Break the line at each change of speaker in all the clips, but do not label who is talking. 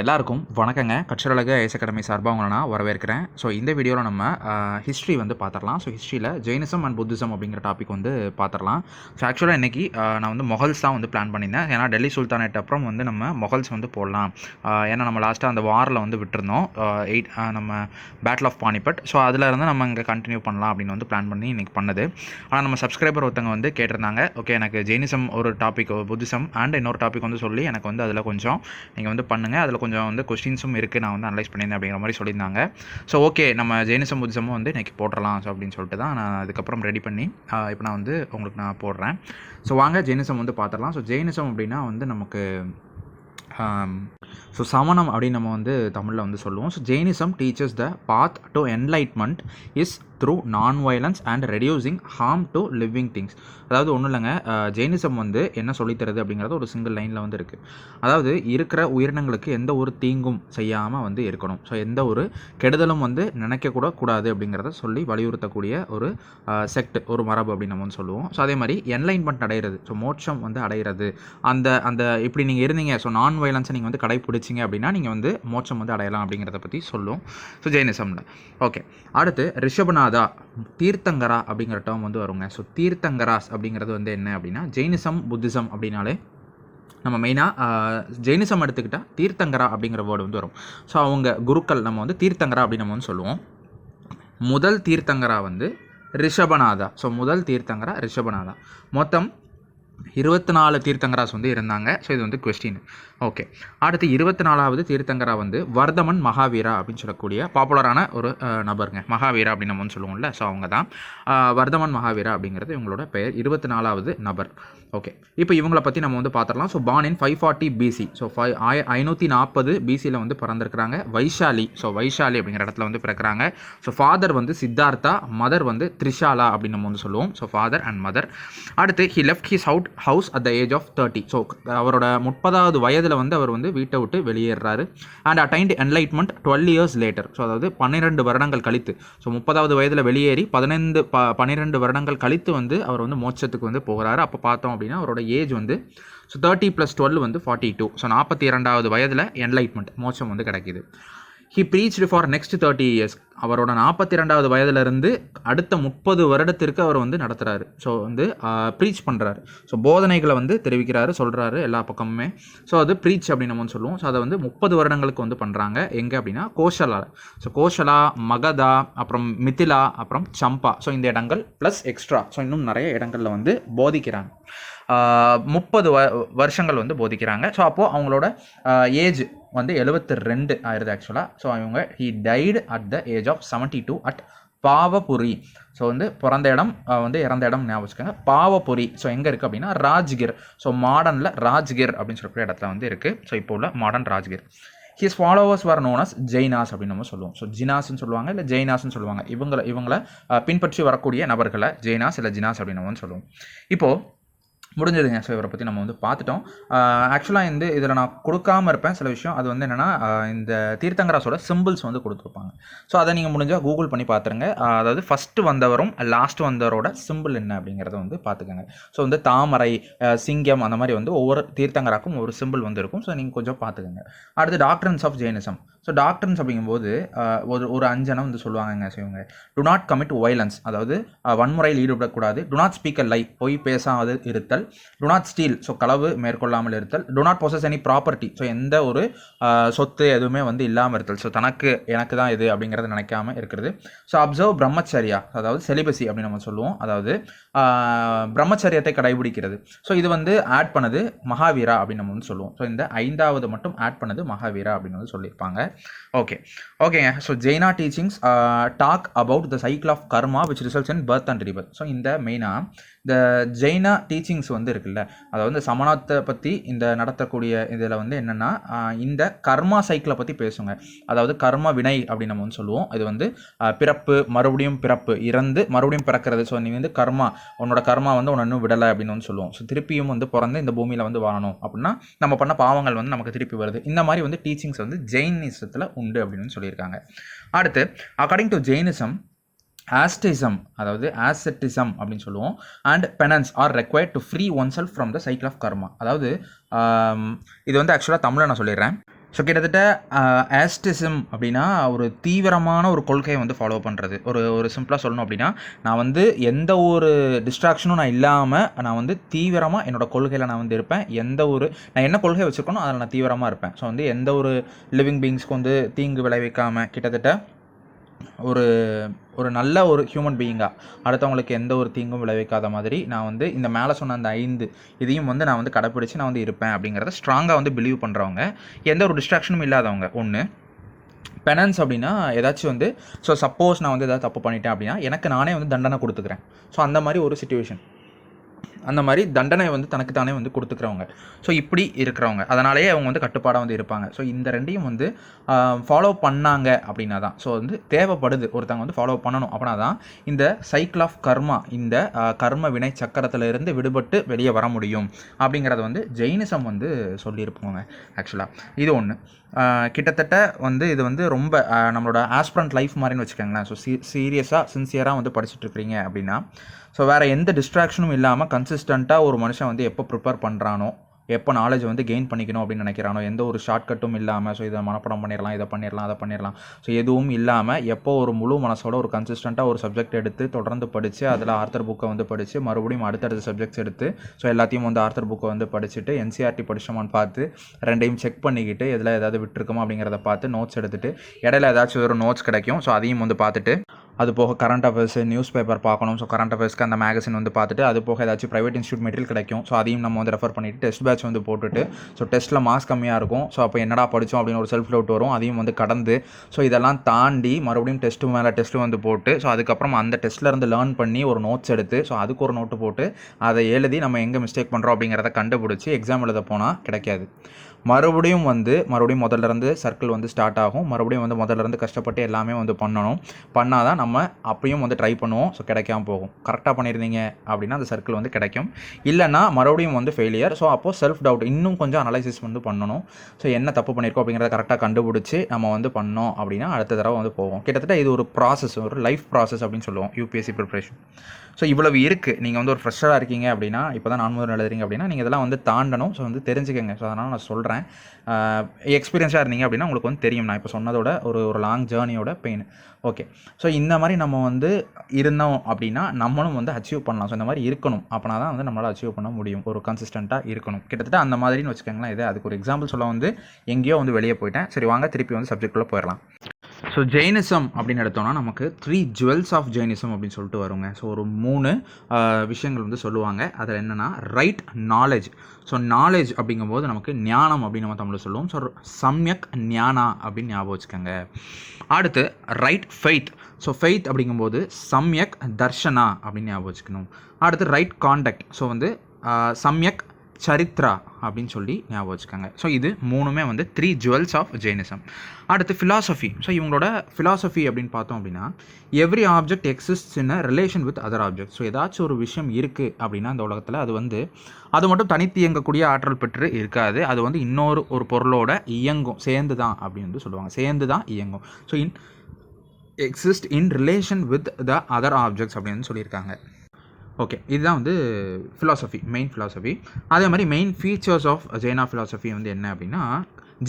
எல்லாருக்கும் வணக்கங்க. கற்றலக ice academy சார்பாக உங்களை நான் வரவேற்கிறேன். ஸோ இந்த வீடியோவில் நம்ம ஹிஸ்ட்ரி வந்து பார்த்துடலாம் ஸோ ஹிஸ்ட்ரியில் ஜெயினிசம் அண்ட் புத்திசம் அப்படிங்கிற டாபிக் வந்து பார்த்துடலாம் ஸோ ஆக்சுவலாக இன்றைக்கி நான் வந்து மொகல்ஸ் தான் வந்து பிளான் பண்ணியிருந்தேன். ஏன்னா டெல்லி சுல்தானேட் அப்புறம் வந்து நம்ம மொகல்ஸ் வந்து போடலாம். ஏன்னா நம்ம லாஸ்ட்டாக அந்த வாரில் வந்து விட்டுருந்தோம். எயிட் நம்ம பேட்டில் ஆஃப் பானிபட் ஸோ அதில் இருந்து நம்ம இங்கே கண்டினியூ பண்ணலாம் அப்படின்னு வந்து பிளான் பண்ணி இன்றைக்கி பண்ணது. ஆனால் நம்ம சப்ஸ்கிரைபர் ஒருத்தவங்க வந்து கேட்டிருந்தாங்க. ஓகே எனக்கு ஜெயினிசம் ஒரு டாபிக் புத்திசம் அண்ட் இன்னொரு டாபிக் வந்து சொல்லி எனக்கு வந்து அதில் கொஞ்சம் நீங்கள் வந்து பண்ணுங்கள் அதில் கொஞ்சம் வந்து கொஸ்டின்ஸும் இருக்குது நான் வந்து அனலைஸ் பண்ணியிருந்தேன் அப்படிங்கிற மாதிரி சொல்லியிருந்தாங்க. ஸோ ஓகே நம்ம ஜெயினிசம் புத்திசமும் வந்து இன்றைக்கி போட்டுடலாம் ஸோ அப்படின்னு சொல்லிட்டு தான் நான் அதுக்கப்புறம் ரெடி பண்ணி இப்போ நான் வந்து உங்களுக்கு நான் போடுறேன். ஸோ வாங்க ஜெயினிசம் வந்து பார்த்துடலாம் ஸோ ஜெயினிசம் அப்படின்னா வந்து நமக்கு ஸோ சமணம் அப்படின்னு நம்ம வந்து தமிழில் வந்து சொல்லுவோம். So Jainism teachers the path to enlightenment is through non violence and reducing harm to living things அதாவது ஒன்றும் இல்லைங்க. ஜெயினிசம் வந்து என்ன சொல்லித்தருது அப்படிங்கிறது ஒரு சிங்கிள் லைனில் வந்து இருக்குது அதாவது இருக்கிற உயிரினங்களுக்கு எந்த ஒரு தீங்கும் செய்யாமல் வந்து இருக்கணும். ஸோ எந்த ஒரு கெடுதலும் வந்து நினைக்கக்கூட கூடாது அப்படிங்கிறத சொல்லி வலியுறுத்தக்கூடிய ஒரு செக்ட் ஒரு மரபு அப்படின்னு நம்ம வந்து சொல்லுவோம். ஸோ அதே மாதிரி என்லைன்மெண்ட் அடைகிறது ஸோ மோட்சம் வந்து அடைகிறது அந்த அந்த இப்படி நீங்கள் இருந்தீங்க. ஸோ நான் வயலன்ஸை நீங்கள் வந்து வச்சிங்க அப்படின்னா நீங்கள் வந்து மோட்சம் வந்து அடையலாம் அப்படிங்கிறத பற்றி சொல்லும். ஸோ ஜெயினிசமில். ஓகே அடுத்து ரிஷபநாதா தீர்த்தங்கரா அப்படிங்கிற டேர்ம் வந்து வருங்க. ஸோ தீர்த்தங்கராஸ் அப்படிங்கிறது வந்து என்ன அப்படின்னா ஜெயினிசம் புத்திசம் அப்படின்னாலே நம்ம மெயினாக ஜெயினிசம் எடுத்துக்கிட்டால் தீர்த்தங்கரா அப்படிங்கிற வேர்டு வந்து வரும். ஸோ அவங்க குருக்கள் நம்ம வந்து தீர்த்தங்கரா அப்படின்னு நம்ம வந்து சொல்லுவோம். முதல் தீர்த்தங்கரா வந்து ரிஷபநாதா. ஸோ முதல் தீர்த்தங்கரா ரிஷபநாதா. மொத்தம் இருபத்தி நாலு தீர்த்தங்கராஸ் வந்து இருந்தாங்க. ஸோ இது வந்து கொஸ்டின் ஓகே அடுத்து இருபத்தி நாலாவது தீர்த்தங்கரா வந்து வர்தமன் மகாவீரா அப்படின்னு சொல்லக்கூடிய பாப்புலரான ஒரு நபருங்க. மகாவீரா அப்படின்னு நம்ம சொல்லுவோம்ல ஸோ அவங்க தான் வர்தமன் மகாவீரா அப்படிங்கிறது இவங்களோட பெயர். இருபத்தி நாலாவது நபர். ஓகே இப்போ இவங்களை பற்றி நம்ம வந்து பார்த்துடலாம் so born in five forty BC so five ஆய ஐநூற்றி நாற்பது பிசியில் வந்து பிறந்திருக்கிறாங்க. வைஷாலி. ஸோ வைஷாலி அப்படிங்கிற இடத்துல வந்து பிறக்கிறாங்க. ஸோ ஃபாதர் வந்து சித்தார்த்தா மதர் வந்து த்ரிஷாலா அப்படின்னு நம்ம வந்து சொல்லுவோம். ஸோ ஃபாதர் அண்ட் மதர் அடுத்து he left his out house at the age of thirty so அவரோட முப்பதாவது வயதில் வந்து அவர் வந்து வீட்டை விட்டு வெளியேறாரு. And attained enlightenment twelve years later so அதாவது பன்னிரெண்டு வருடங்கள் கழித்து. ஸோ முப்பதாவது வயதில் வெளியேறி பதினைந்து ப பன்னிரெண்டு வருடங்கள் கழித்து வந்து அவர் வந்து மோட்சத்துக்கு வந்து போகிறாரு. அப்போ பார்த்தோம் அப்படின்னா அவரோட ஏஜ் வந்து ஸோ தேர்ட்டி ப்ளஸ் டுவெல் வந்து ஃபார்ட்டி டூ ஸோ நாற்பத்தி இரண்டாவது வயதில் என்லைட்மெண்ட் மோட்சம் வந்து கிடைக்கிது. He preached for next thirty years அவரோட நாற்பத்தி ரெண்டாவது வயதுலேருந்து அடுத்த முப்பது வருடத்திற்கு அவர் வந்து நடத்துகிறாரு ஸோ வந்து ப்ரீச் பண்ணுறாரு ஸோ போதனைகளை வந்து தெரிவிக்கிறாரு சொல்கிறாரு எல்லா பக்கமுமே. ஸோ அது ப்ரீச் அப்படின்னு நம்ம வந்து சொல்லுவோம். ஸோ அதை வந்து முப்பது வருடங்களுக்கு வந்து பண்ணுறாங்க எங்கே அப்படின்னா கோஷலா. ஸோ கோஷலா மகதா அப்புறம் மிதிலா அப்புறம் சம்பா. ஸோ இந்த இடங்கள் ப்ளஸ் எக்ஸ்ட்ரா ஸோ இன்னும் நிறைய இடங்களில் வந்து போதிக்கிறாங்க. முப்பது வ வருஷங்கள் வந்து போதிக்கிறாங்க. ஸோ அப்போது அவங்களோட ஏஜ் வந்து எழுபத்தி ரெண்டு ஆயிடுது ஆக்சுவலாக ஸோ இவங்க he died at the age of seventy two at Pavapuri so வந்து பிறந்த இடம் வந்து இறந்த இடம் ஞாபகம் வச்சுக்கோங்க. பாவபுரி ஸோ எங்கே இருக்குது அப்படின்னா ராஜ்கிர் ஸோ மாடர்னில் ராஜ்கிர் அப்படின்னு சொல்லக்கூடிய இடத்துல வந்து இருக்குது ஸோ இப்போ உள்ள modern Rajgir his followers were known as Jainas அப்படின்னு நம்ம சொல்லுவோம். ஸோ ஜினாஸ்னு சொல்லுவாங்க இல்லை ஜெய்னாஸ்னு சொல்லுவாங்க. இவங்களை இவங்களை பின்பற்றி வரக்கூடிய நபர்களை ஜெய்னாஸ் இல்லை ஜினாஸ் அப்படின்னு நம்ம சொல்லுவோம். இப்போது முடிஞ்சதுங்க. ஸோ இவரை பற்றி நம்ம வந்து பார்த்துட்டோம். ஆக்சுவலாக வந்து இதில் நான் கொடுக்காம இருப்பேன். சில விஷயம் அது வந்து என்னென்னா இந்த தீர்த்தங்கராஸோட சிம்பிள்ஸ் வந்து கொடுத்துருப்பாங்க. ஸோ அதை நீங்கள் முடிஞ்சால் கூகுள் பண்ணி பார்த்துருங்க அதாவது ஃபஸ்ட்டு வந்தவரும் லாஸ்ட் வந்தவரோட சிம்பிள் என்ன அப்படிங்கிறத வந்து பார்த்துக்கோங்க ஸோ வந்து தாமரை சிங்கம் அந்த மாதிரி வந்து ஒவ்வொரு தீர்த்தங்கராக்கும் ஒரு சிம்பிள் வந்து இருக்கும் ஸோ நீங்கள் கொஞ்சம் பார்த்துக்கோங்க அடுத்து doctrines of Jainism so doctors அப்படிங்கும்போது ஒரு ஒரு அஞ்சனை வந்து சொல்லுவாங்கங்க. ஸோ இவங்க டு நாட் கமிட் வயலன்ஸ் அதாவது வன்முறையில் ஈடுபடக்கூடாது. To not speak a lie பொய் பேசாது இருத்தல். டு நாட் ஸ்டீல் ஸோ களவு மேற்கொள்ளாமல் இருத்தல். To not possess any property so எந்த ஒரு சொத்து எதுவுமே வந்து இல்லாமல் இருத்தல். ஸோ தனக்கு எனக்கு தான் இது அப்படிங்கிறத நினைக்காம இருக்கிறது. ஸோ அப்சர்வ் பிரம்மச்சரியா அதாவது செலிபசி அப்படின்னு நம்ம சொல்லுவோம். அதாவது பிரம்மச்சரியத்தை கடைபிடிக்கிறது. ஸோ இது வந்து ஆட் பண்ணது மகாவீரா அப்படின்னு நம்ம வந்து சொல்லுவோம். ஸோ இந்த ஐந்தாவது மட்டும் ஆட் பண்ணது மகாவீரா அப்படின்னு வந்து சொல்லியிருப்பாங்க. ஓகே ஓகேங்க so Jaina teachings talk about the cycle of karma which results in birth and rebirth so இந்த மெயினாக இந்த ஜெயினா டீச்சிங்ஸ் வந்து இருக்குல்ல அதாவது வந்து சமணத்தை பற்றி இந்த நடத்தக்கூடிய இதில் வந்து என்னென்னா இந்த கர்மா சைக்கிளை பற்றி பேசுங்க. அதாவது கர்ம வினை அப்படின்னு நம்ம வந்து சொல்லுவோம். இது வந்து பிறப்பு மறுபடியும் பிறப்பு இறந்து மறுபடியும் பிறக்கிறது. ஸோ நீ வந்து கர்மா உன்னோட கர்மா வந்து உன்னை இன்னும் விடலை அப்படின்னு வந்து சொல்லுவோம். ஸோ திருப்பியும் வந்து பிறந்து இந்த பூமியில் வந்து வாழணும் அப்படின்னா நம்ம பண்ண பாவங்கள் வந்து நமக்கு திருப்பி வருது. இந்த மாதிரி வந்து டீச்சிங்ஸ் வந்து ஜெயினிசத்தில் உண்டு அப்படின்னு சொல்லியிருக்காங்க. அடுத்து அக்கார்டிங் டு ஜெயினிசம் ஆஸ்டிசம் அதாவது ஆசெட்டிசம் அப்படின்னு சொல்லுவோம். And penance are required to free oneself from the cycle of karma அதாவது um, இது வந்து ஆக்சுவலாக தமிழில் நான் சொல்லிடுறேன். ஸோ கிட்டத்தட்ட uh, ஆஸ்டிசம் அப்படின்னா ஒரு தீவிரமான ஒரு கொள்கையை வந்து ஃபாலோ பண்ணுறது ஒரு ஒரு சிம்பிளாக சொல்லணும் அப்படின்னா நான் வந்து எந்த ஒரு டிஸ்ட்ராக்ஷனும் நான் இல்லாமல் நான் வந்து தீவிரமாக என்னோடய கொள்கையில் நான் வந்து இருப்பேன். எந்த ஒரு நான் என்ன கொள்கை வச்சுருக்கணும் அதில் நான் தீவிரமாக இருப்பேன். ஸோ வந்து எந்த ஒரு லிவிங் பீங்ஸ்க்கு வந்து தீங்கு விளைவிக்காமல் கிட்டத்தட்ட ஒரு ஒரு நல்ல ஒரு ஹியூமன் பீயிங்காக அடுத்தவங்களுக்கு எந்த ஒரு தீங்கும் விளைவிக்காத மாதிரி நான் வந்து இந்த மேலே சொன்ன அந்த ஐந்து இதையும் வந்து நான் வந்து கடைப்பிடிச்சு நான் வந்து இருப்பேன் அப்படிங்கிறத ஸ்ட்ராங்காக வந்து பிலீவ் பண்ணுறவங்க எந்த ஒரு டிஸ்ட்ராக்ஷனும் இல்லாதவங்க. ஒன்று பெனன்ஸ் அப்படின்னா ஏதாச்சும் வந்து ஸோ சப்போஸ் நான் வந்து ஏதாவது தப்பு பண்ணிட்டேன் அப்படின்னா எனக்கு நானே வந்து தண்டனை கொடுத்துக்கிறேன். ஸோ அந்த மாதிரி ஒரு சுச்சுவேஷன் அந்த மாதிரி தண்டனை வந்து தனக்கு தானே வந்து கொடுத்துக்கிறவங்க. ஸோ இப்படி இருக்கிறவங்க. அதனாலேயே அவங்க வந்து கட்டுப்பாடாக வந்து இருப்பாங்க. ஸோ இந்த ரெண்டையும் வந்து ஃபாலோ பண்ணாங்க அப்படின்னா தான். ஸோ வந்து தேவைப்படுது. ஒருத்தவங்க வந்து ஃபாலோ பண்ணணும் அப்படின்னா தான் இந்த சைக்கிள் ஆஃப் கர்மா இந்த கர்ம வினை சக்கரத்திலிருந்து விடுபட்டு வெளியே வர முடியும். அப்படிங்கிறத வந்து ஜெயினிசம் வந்து சொல்லியிருப்போங்க ஆக்சுவலாக இது ஒன்று கிட்டத்தட்ட வந்து இது வந்து ரொம்ப நம்மளோட ஆஸ்பிரண்ட் லைஃப் மாதிரின்னு வச்சுக்கோங்களேன். ஸோ சீ சீரியஸாக சின்சியராக வந்து படிச்சுட்டு இருக்கிறீங்க அப்படின்னா ஸோ வேறு எந்த டிஸ்ட்ராக்ஷனும் இல்லாமல் கன்சிஸ்டண்ட்டாக ஒரு மனுஷன் வந்து எப்போ ப்ரிப்பேர் பண்ணுறானோ எப்போ நாலேஜ் வந்து கெயின் பண்ணிக்கணும் அப்படின்னு நினைக்கிறானோ எந்த ஒரு ஷார்ட்கட்டும் இல்லாமல் ஸோ இதை மனப்படம் பண்ணிடலாம் இதை பண்ணிடலாம் அதை பண்ணிடலாம் ஸோ எதுவும் இல்லாமல் எப்போ ஒரு முழு மனசோட ஒரு கன்சிஸ்டண்ட்டாக ஒரு சப்ஜெக்ட் எடுத்து தொடர்ந்து படித்து அதில் ஆர்த்தர் புக்கை வந்து படித்து மறுபடியும் அடுத்தடுத்த சப்ஜெக்ட்ஸ் எடுத்து ஸோ எல்லாத்தையும் வந்து ஆர்த்தர் புக்கை வந்து படிச்சுட்டு என்சிஆர்டி படிச்சோமான்னு பார்த்து ரெண்டையும் செக் பண்ணிக்கிட்டு இதில் ஏதாவது விட்டுருக்கோமா அப்படிங்கிறத பார்த்து நோட்ஸ் எடுத்துகிட்டு இடையில ஏதாச்சும் ஒரு நோட்ஸ் கிடைக்கும். ஸோ அதையும் வந்து பார்த்துட்டு அது போக கரண்ட் அஃபேர்ஸ் நியூஸ் பேப்பர் பார்க்கணும் ஸோ கரண்ட் அஃபேர்ஸ்க்கு அந்த மேகசின் வந்து பார்த்துட்டு அது போக ஏதாச்சும் ப்ரைவேட் இன்ஸ்டியூட் மெட்டீரியல் கிடைக்கும். ஸோ அதையும் நம்ம வந்து ரெஃபர் பண்ணிட்டு டெஸ்ட் பேட்ச் வந்து போட்டுட்டு ஸோ டெஸ்ட்டில் மார்க்ஸ் கம்மியாக இருக்கும். ஸோ அப்போ என்னடா படித்தோம் அப்படின்னு ஒரு செல்ஃப் டவுட் வரும். அதையும் வந்து கடந்து ஸோ இதெல்லாம் தாண்டி மறுபடியும் டெஸ்ட்டு மேலே டெஸ்ட்டு வந்து போட்டு ஸோ அதுக்கப்புறம் அந்த டெஸ்ட்டில் இருந்து லேர்ன் பண்ணி ஒரு நோட்ஸ் எடுத்து ஸோ அதுக்கு ஒரு நோட்டு போட்டு அதை எழுதி நம்ம எங்கே மிஸ்டேக் பண்ணுறோம் அப்படிங்கிறத கண்டுபிடிச்சி எக்ஸாம் எழுத போனால் கிடைக்காது. மறுபடியும் வந்து மறுபடியும் முதல்ல இருந்து சர்க்கிள் வந்து ஸ்டார்ட் ஆகும். மறுபடியும் வந்து முதல்ல இருந்து கஷ்டப்பட்டு எல்லாமே வந்து பண்ணணும். பண்ணால் தான் நம்ம அப்பயும் வந்து ட்ரை பண்ணுவோம். ஸோ கிடைக்காம போகும். கரெக்டாக பண்ணியிருந்தீங்க அப்படின்னா அந்த சர்க்கிள் வந்து கிடைக்கும். இல்லைன்னா மறுபடியும் வந்து ஃபெயிலியர் ஸோ அப்போது செல்ஃப் டவுட் இன்னும் கொஞ்சம் அனலைசிஸ் வந்து பண்ணணும். ஸோ என்ன தப்பு பண்ணியிருக்கோம் அப்படிங்கிறத கரெக்டாக கண்டுபிடிச்சி நம்ம வந்து பண்ணோம் அப்படின்னா அடுத்த தடவை வந்து போவோம். கிட்டத்தட்ட இது ஒரு ப்ராசஸ் ஒரு லைஃப் ப்ராசஸ் அப்படின்னு சொல்லுவோம். யூபிஎஸ்சி ப்ரிப்ரேஷன் ஸோ இவ்வளவு இருக்குது நீங்கள் வந்து ஒரு ஃப்ரெஷராக இருக்கீங்க அப்படின்னா இப்போ தான் நான் முதல் எழுதுறீங்க அப்படின்னா நீங்கள் இதெல்லாம் வந்து தாண்டணும். ஸோ வந்து தெரிஞ்சுக்கங்க. ஸோ அதனால் நான் சொல்கிறேன் எக்ஸ்பீரியன்ஸாக இருந்தீங்க அப்படின்னா உங்களுக்கு வந்து தெரியும். நான் இப்போ சொன்னதோட ஒரு ஒரு லாங் ஜேர்னியோட பெயின் ஓகே ஸோ இந்த மாதிரி நம்ம வந்து இருந்தோம் அப்படின்னா நம்மளும் வந்து அச்சீவ் பண்ணலாம். ஸோ இந்த மாதிரி இருக்கணும். அப்படின்னா தான் வந்து நம்மளால் அச்சீவ் பண்ண முடியும். ஒரு கன்சிஸ்டண்ட்டாக இருக்கணும். கிட்டத்தட்ட அந்த மாதிரின்னு வச்சுக்கோங்களேன். இது அதுக்கு ஒரு எக்ஸாம்பிள் சொல்ல வந்து எங்கேயோ வந்து வெளியே போயிட்டேன். சரி வாங்க. திருப்பி வந்து சப்ஜெக்ட்டுள்ளே போயிடலாம். ஸோ ஜெயினிசம் அப்படின்னு எடுத்தோம்னா நமக்கு த்ரீ ஜுவல்ஸ் ஆஃப் ஜெயினிசம் அப்படின்னு சொல்லிட்டு வருங்க. ஸோ ஒரு மூணு விஷயங்கள் வந்து சொல்லுவாங்க. அதில் என்னென்னா ரைட் நாலேஜ் ஸோ நாலேஜ் அப்படிங்கும்போது நமக்கு ஞானம் அப்படின்னு நம்ம தமிழில் சொல்லுவோம். ஸோ சம்யக் ஞானா அப்படின்னு ஞாபகம் வச்சுக்கோங்க. அடுத்து ரைட் ஃபெய்த் ஸோ ஃபெய்த் அப்படிங்கும்போது சம்யக் தர்ஷனா அப்படின்னு ஞாபகம் வச்சுக்கணும். அடுத்து ரைட் காண்டக்ட் ஸோ வந்து சம்யக் சரித்ரா அப்படின்னு சொல்லி ஞாபகம் வச்சுக்காங்க. ஸோ இது மூணுமே வந்து த்ரீ ஜுவல்ஸ் ஆஃப் ஜெயினிசம் அடுத்து ஃபிலாசபி ஸோ இவங்களோட ஃபிலாசபி அப்படின்னு பார்த்தோம் அப்படின்னா every object exist in relation with other object so ஏதாச்சும் ஒரு விஷயம் இருக்குது அப்படின்னா அந்த உலகத்தில் அது வந்து அது மட்டும் தனித்து இயங்கக்கூடிய ஆற்றல் பெற்று இருக்காது. அது வந்து இன்னொரு ஒரு பொருளோட இயங்கும். சேர்ந்து தான் அப்படின்னு வந்து சொல்லுவாங்க. சேர்ந்து தான் இயங்கும். So in exist in relation with the other objects அப்படின்னு சொல்லியிருக்காங்க. ஓகே இதுதான் வந்து ஃபிலாசபி மெயின் ஃபிலாசபி அதே மாதிரி main features of Jaina philosophy வந்து என்ன அப்படின்னா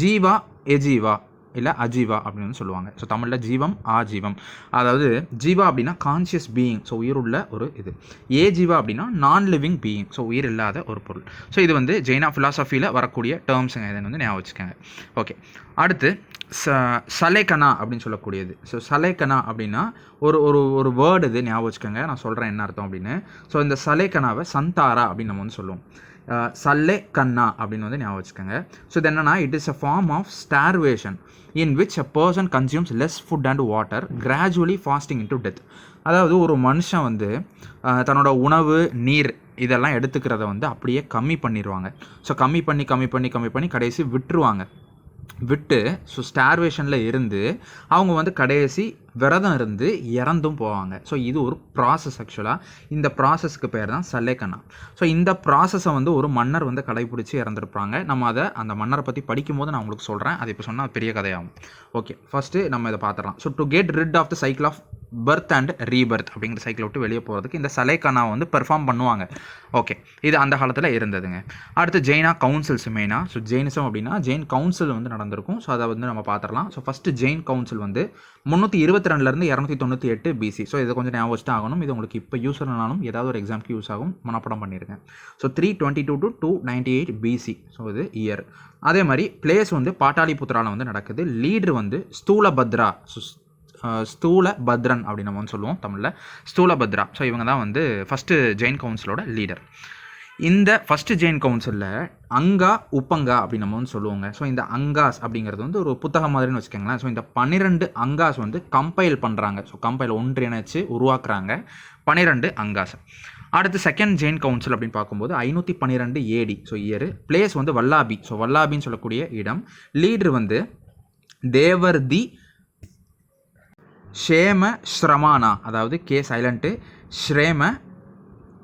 ஜீவா எஜீவா. இல்லை அஜீவா அப்படின்னு வந்து சொல்லுவாங்க. ஸோ தமிழில் ஜீவம் ஆஜீவம். அதாவது ஜீவா அப்படின்னா கான்ஷியஸ் பீயிங் ஸோ உயிருள்ள ஒரு இது. ஏ ஜீவா அப்படின்னா நான் லிவிங் பீயிங் ஸோ உயிர் இல்லாத ஒரு பொருள். ஸோ இது வந்து ஜெயினா ஃபிலாசபியில் வரக்கூடிய டேர்ம்ஸுங்க இதை வந்து ஞாபகம் வச்சுக்கோங்க. ஓகே அடுத்து ச சலேக்கனா அப்படின்னு சொல்லக்கூடியது. ஸோ சலேக்கனா அப்படின்னா ஒரு ஒரு ஒரு வேர்டு இது ஞாபகம் வச்சுக்கோங்க. நான் சொல்கிறேன் என்ன அர்த்தம் அப்படின்னு. ஸோ இந்த சலேக்கனாவை சந்தாரா அப்படின்னு நம்ம வந்து சொல்லுவோம். சல்லே கண்ணா அப்படின்னு வந்து ஞாபகம் வச்சுக்கோங்க. ஸோ இது என்னன்னா it is a form of starvation in which a person consumes less food and water gradually fasting into death அதாவது ஒரு மனுஷன் வந்து தன்னோட உணவு நீர் இதெல்லாம் எடுத்துக்கிறத வந்து அப்படியே கம்மி பண்ணிடுவாங்க ஸோ கம்மி பண்ணி கம்மி பண்ணி கம்மி பண்ணி கடைசி விட்டுருவாங்க. விட்டு ஸோ ஸ்டார்வேஷனில் இருந்து அவங்க வந்து கடைசி விரதம் இருந்து இறந்தும் போவாங்க. ஸோ இது ஒரு ப்ராசஸ் ஆக்சுவலாக இந்த ப்ராசஸ்க்கு பேர் தான் சல்லேக்கண்ணா. ஸோ இந்த ப்ராசஸை வந்து ஒரு மன்னர் வந்து கடைபிடிச்சி இறந்துருப்பாங்க. நம்ம அதை அந்த மன்னரை பற்றி படிக்கும்போது நான் உங்களுக்கு சொல்கிறேன் அது இப்போ சொன்னால் பெரிய கதையாகும். ஓகே ஃபஸ்ட்டு நம்ம இதை பார்த்துடலாம். So to get rid of the cycle of birth and rebirth அப்படிங்கிற சைக்கிள் விட்டு வெளியே போகிறதுக்கு இந்த சலைக்கானா வந்து பெர்ஃபார்ம் பண்ணுவாங்க. ஓகே இது அந்த காலத்தில் இருந்ததுங்க. அடுத்து ஜெயினா கவுன்சில்ஸ் மெயினாக ஸோ ஜெயினிசம் அப்படின்னா ஜெயின் கவுன்சில் வந்து நடந்திருக்கும். ஸோ அதை வந்து நம்ம பார்த்துடலாம். ஸோ ஃபஸ்ட்டு ஜெயின் கவுன்சில் வந்து முந்நூற்றி இருபத்தி ரெண்டுலேருந்து இரநூத்தி தொண்ணூற்றி எட்டு பிசி ஸோ இதை கொஞ்சம் ஞாபகம் வச்சுட்டு ஆகணும். இது உங்களுக்கு இப்போ யூஸ் ஆனாலும் ஏதாவது ஒரு எக்ஸாம்க்கு யூஸ் ஆகும். மனப்படம் பண்ணியிருக்கேன் so three twenty two to two ninety eight BC so இது இயர் அதே மாதிரி பிளேஸ் வந்து பாட்டாளிபுத்திராவில் வந்து நடக்குது. லீடர் வந்து ஸ்தூலபத்ரா. ஸோ ஸ்தூல பத்ரன் அப்படின்னு நம்ம வந்து சொல்லுவோம் தமிழில். ஸ்தூல பத்ரா ஸோ இவங்க தான் வந்து ஃபஸ்ட்டு ஜெயின் கவுன்சிலோட லீடர் இந்த ஃபஸ்ட்டு ஜெயின் கவுன்சிலில் அங்கா உப்பங்கா அப்படின்னு நம்ம வந்து சொல்லுவோங்க. ஸோ இந்த அங்காஸ் அப்படிங்கிறது வந்து ஒரு புத்தகம் மாதிரின்னு வச்சுக்கோங்களேன். ஸோ இந்த பன்னிரெண்டு அங்காஸ் வந்து கம்பைல் பண்ணுறாங்க ஸோ கம்பைல் ஒன்றிணைச்சு உருவாக்குறாங்க. பன்னிரெண்டு அங்காஸ். அடுத்து செகண்ட் ஜெயின் கவுன்சில் அப்படின்னு பார்க்கும்போது ஐநூற்றி பன்னிரெண்டு ஏடி ஸோ இயர். பிளேஸ் வந்து வல்லாபி. ஸோ வல்லாபின்னு சொல்லக்கூடிய இடம். லீடர் வந்து தேவர்தி ஷேம ஸ்ரமானா. அதாவது கே சைலண்ட்டு ஸ்ரேம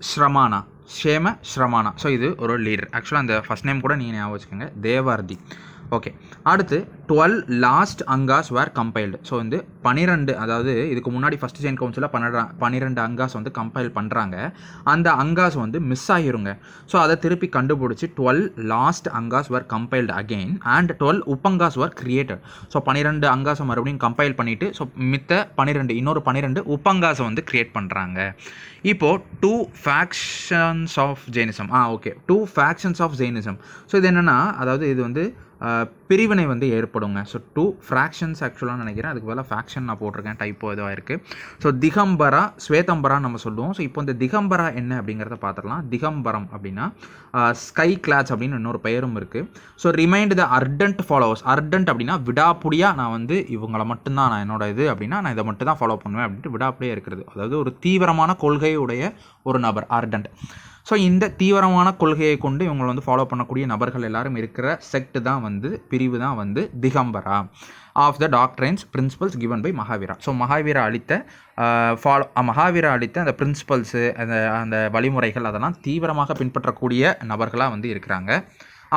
ஸ்ரமானா. ஷேம ஸ்ரமானா. ஸோ இது ஒரு லீடர் ஆக்சுவலாக அந்த ஃபஸ்ட் நேம் கூட நீங்கள் ஞாபகம் வச்சுக்கோங்க. தேவார்தி. ஓகே அடுத்து twelve lost angas were compiled so வந்து பன்னிரெண்டு அதாவது இதுக்கு முன்னாடி ஃபஸ்ட் ஜெயின் கவுன்சிலில் பன்னெண்டு பன்னிரெண்டு அங்காஸ் வந்து கம்பைல் பண்ணுறாங்க அந்த அங்காஸ் வந்து மிஸ் ஆகிருங்க ஸோ அதை திருப்பி கண்டுபிடிச்சி twelve lost angas were compiled again and twelve upangas were created so பன்னிரெண்டு அங்காஸை மறுபடியும் கம்பைல் பண்ணிவிட்டு ஸோ மித்த பன்னிரெண்டு இன்னொரு பன்னிரெண்டு உப்பங்காஸை வந்து கிரியேட் பண்ணுறாங்க இப்போது two factions of Jainism ah okay two factions of Jainism so இது என்னென்னா அதாவது இது வந்து பிரிவினை வந்து ஏற்படுங்க. ஸோ டூ ஃப்ராக்ஷன்ஸ் ஆக்சுவலாக நினைக்கிறேன். அதுக்கு பதிலாக ஃபேக்ஷன் நான் போட்டிருக்கேன். டைப்போ இதுவாக இருக்குது ஸோ திகம்பரா ஸ்வேதம்பரா நம்ம சொல்லுவோம். ஸோ இப்போ இந்த திகம்பரா என்ன அப்படிங்கிறத பார்த்துடலாம். திகம்பரம் அப்படின்னா ஸ்கை கிளாச் அப்படின்னு இன்னொரு பெயரும் இருக்குது so remained the ardent followers ardent அப்படின்னா விடாப்புடியாக நான் வந்து இவங்களை மட்டும்தான் நான் என்னோட இது அப்படின்னா நான் இதை மட்டும் தான் ஃபாலோ பண்ணுவேன் அப்படின்ட்டு விடாப்புடியாக இருக்கிறது. அதாவது ஒரு தீவிரமான கொள்கையுடைய ஒரு நபர் அர்டன்ட் ஸோ இந்த தீவிரமான கொள்கையை கொண்டு இவங்களை வந்து ஃபாலோ பண்ணக்கூடிய நபர்கள் எல்லாரும் இருக்கிற செக்ட் தான் வந்து பிரிவு தான் வந்து Digambara? Of the doctrines principles given by Mahavira so Mahavira அளித்த ஃபாலோ மகாவீரா அளித்த அந்த பிரின்சிபல்ஸு அந்த அந்த வழிமுறைகள் அதெல்லாம் தீவிரமாக பின்பற்றக்கூடிய நபர்களாக வந்து இருக்கிறாங்க.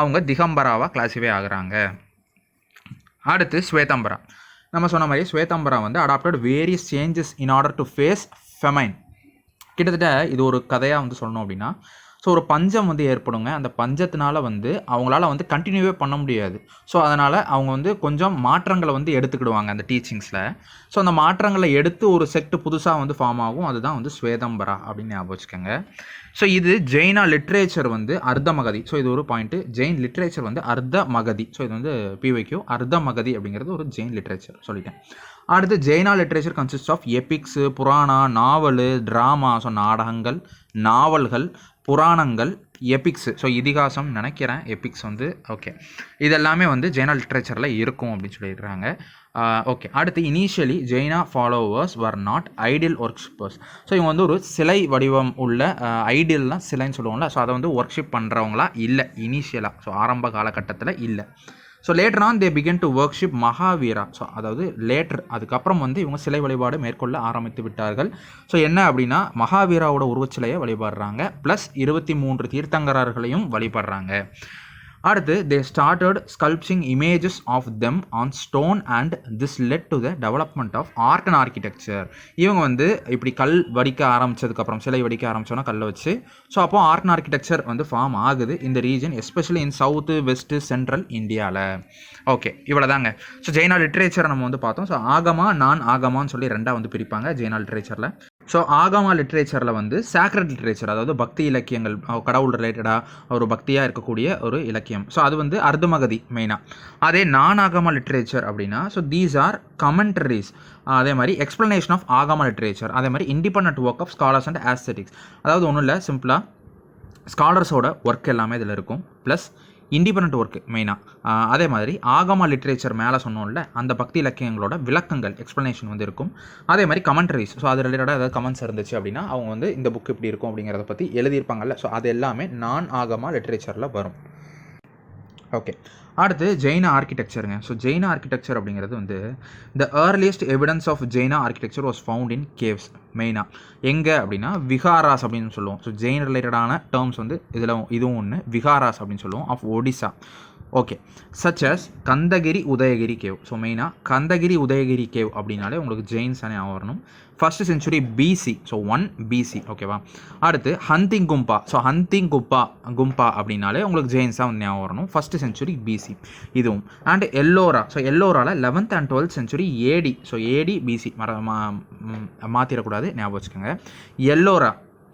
அவங்க திகம்பராவாக கிளாஸிஃபை ஆகுறாங்க. அடுத்து ஸ்வேதம்பரா. நம்ம சொன்ன மாதிரி ஸ்வேதம்பரா வந்து adapted various changes in order to face famine கிட்டத்தட்ட இது ஒரு கதையாக வந்து சொல்லணும் அப்படின்னா ஸோ ஒரு பஞ்சம் வந்து ஏற்படுங்க. அந்த பஞ்சத்தினால வந்து அவங்களால வந்து கண்டினியூவே பண்ண முடியாது. ஸோ அதனால் அவங்க வந்து கொஞ்சம் மாற்றங்களை வந்து எடுத்துக்கிடுவாங்க அந்த டீச்சிங்ஸில் ஸோ அந்த மாற்றங்களை எடுத்து ஒரு செக்ட் புதுசாக வந்து ஃபார்ம் ஆகும். அதுதான் வந்து ஸ்வேதம்பரா அப்படின்னு ஞாபகம் வச்சுக்கோங்க. ஸோ இது ஜெயினா லிட்ரேச்சர் வந்து அர்த்த மகதி ஸோ இது ஒரு பாயிண்ட்டு ஜெயின் லிட்ரேச்சர் வந்து அர்த்த மகதி ஸோ இது வந்து பிவைக்யூ அர்த்த மகதி அப்படிங்கிறது ஒரு ஜெயின் லிட்ரேச்சர் சொல்லிட்டேன். அடுத்து Jaina literature consist of epics purana novel drama so நாடகங்கள் நாவல்கள் புராணங்கள் எபிக்ஸு ஸோ இதிகாசம் நினைக்கிறேன். எபிக்ஸ் வந்து ஓகே இதெல்லாமே வந்து ஜெயினா லிட்ரேச்சரில் இருக்கும் அப்படின்னு சொல்லிடுறாங்க ஓகே அடுத்து initially Jaina followers were not ideal worshippers so இவங்க வந்து ஒரு சிலை வடிவம் உள்ள ஐடியல்லாம் சிலைன்னு சொல்லுவோம்ல. ஸோ அதை வந்து ஒர்க்ஷிப் பண்ணுறவங்களா இல்லை. இனிஷியலாக ஸோ ஆரம்ப காலகட்டத்தில் இல்லை. So later on they began to worship Mahavira so அதாவது லேட்டர் அதுக்கப்புறம் வந்து இவங்க சிலை வழிபாடு மேற்கொள்ள ஆரம்பித்து விட்டார்கள். ஸோ என்ன அப்படின்னா மகாவீராவோட உருவச்சிலையை வழிபடுறாங்க. ப்ளஸ் இருபத்தி மூன்று தீர்த்தங்கரர்களையும் வழிபடுறாங்க. அடுத்து they started sculpting images of them on stone and this led to the development of art and architecture இவங்க வந்து இப்படி கல் வடிக்க ஆரம்பிச்சதுக்கப்புறம் சிலை வடிக்க ஆரம்பித்தோன்னா கல்லை வச்சு. ஸோ அப்போ ஆர்ட் அண்ட் ஆர்கிடெக்சர் வந்து ஃபார்ம் ஆகுது இந்த region especially in south west central இந்தியாவில் ஓகே இவ்வளோ தாங்க ஸோ ஜெயினா லிட்ரேச்சரை நம்ம வந்து பார்த்தோம். ஸோ ஆகமா நான் ஆகமான்னு சொல்லி ரெண்டாக வந்து பிரிப்பாங்க ஜெயினா லிட்ரேச்சரில் ஸோ ஆகமா லிட்ரேச்சரில் வந்து சாக்ரட் லிட்ரேச்சர் அதாவது பக்தி இலக்கியங்கள் கடவுள் ரிலேட்டடாக ஒரு பக்தியாக இருக்கக்கூடிய ஒரு இலக்கியம். ஸோ அது வந்து அர்த்தமகதி மெயினாக அதே நான் ஆகமா லிட்ரேச்சர் அப்படின்னா ஸோ தீஸ் ஆர் கமெண்ட்ரிஸ் அதே மாதிரி எக்ஸ்ப்ளனேஷன் ஆஃப் ஆகமா லிட்ரேச்சர் அதே மாதிரி independent work of scholars and aesthetics அதாவது ஒன்றும் இல்லை சிம்பிளாக ஸ்காலர்ஸோட ஒர்க் எல்லாமே இதில் இருக்கும். ப்ளஸ் இண்டிபெண்ட் ஒர்க்கு மெயினாக அதே மாதிரி ஆகமா லிட்ரேச்சர் மேலே சொன்னோம்ல அந்த பக்தி இலக்கியங்களோட விளக்கங்கள் எக்ஸ்ப்ளனேஷன் வந்து இருக்கும். அதே மாதிரி கமெண்ட்ரிஸ் ஸோ அது ரிலேட்டடாக ஏதாவது கமெண்ட்ஸ் இருந்துச்சு அப்படின்னா அவங்க வந்து இந்த புக் இப்படி இருக்கும் அப்படிங்கிறத பற்றி எழுதியிருப்பாங்கல்ல ஸோ அது எல்லாமே நான் ஆகமா லிட்ரேச்சரில் வரும். ஓகே அடுத்து ஜெயின ஆர்கிடெக்சருங்க ஸோ ஜெயின ஆர்கிடெக்சர் அப்படிங்கிறது வந்து the earliest evidence of Jaina architecture was found in caves மெயினாக எங்கே அப்படின்னா விகாராஸ் அப்படின்னு சொல்லுவோம். ஸோ ஜெயின் ரிலேட்டடான டேர்ம்ஸ் வந்து இதில் இதுவும் ஒன்று விகாராஸ் அப்படின்னு சொல்லுவோம். Of Odisha okay சச்சஸ் Khandagiri Udayagiri cave so மெயினாக கந்தகிரி உதயகிரி கேவ் அப்படின்னாலே உங்களுக்கு ஜெயின்ஸ் ஞாபகம் வரணும் first century BC so one BC ஓகேவா அடுத்து ஹந்திங் கும்பா ஸோ ஹந்திங் குப்பா கும்பா அப்படின்னாலே உங்களுக்கு ஜெயின்ஸாக வந்து ஞாபகம் வரணும் ஃபஸ்ட்டு செஞ்சுரி பிசி இதுவும். And Ellora so எல்லோராவில் eleventh and twelfth century AD so AD BC மற மாற்றிடக்கூடாது ஞாபகம் வச்சுக்கோங்க. எல்லோரா